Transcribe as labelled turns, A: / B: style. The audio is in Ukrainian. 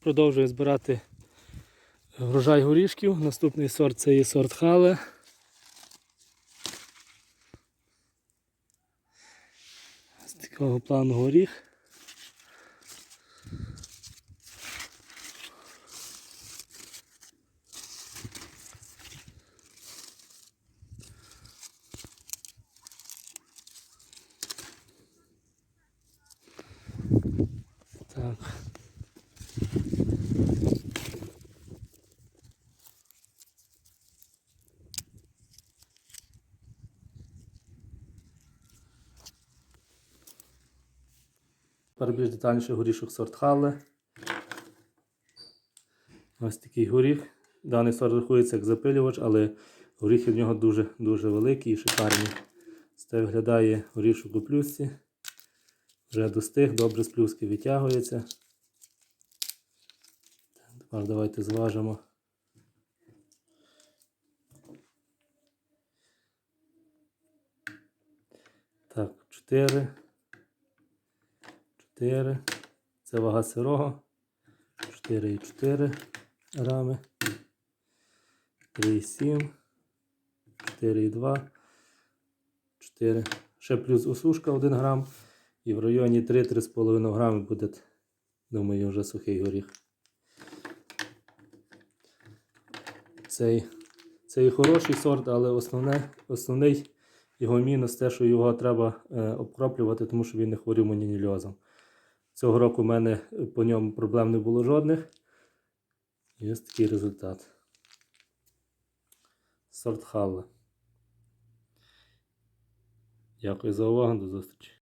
A: Продовжую збирати врожай горішків. Наступний сорт це є сорт хале. З такого плану горіх. Так. Тепер більш детальніше горішок сорт Халле. Ось такий горіх. Даний сорт рахується як запилювач, але горіхи в нього дуже дуже великі і шикарні. Це виглядає горішок у плюсці. Вже достиг, добре з плюски витягується. Тепер давайте зважимо. Так, 4. 4. Це вага сирого. 4,4 грами. 3,7. 4,2. 4. Ще плюс осушка 1 грам. І в районі 3-3,5 грами буде, думаю, вже сухий горіх. Цей, це хороший сорт, але основне, основний його мінус те, що його треба е, обкроплювати, тому що він не хворів монінільозом. Цього року в мене по ньому проблем не було жодних. І ось такий результат. Сорт Халла. Дякую за увагу, до зустрічі.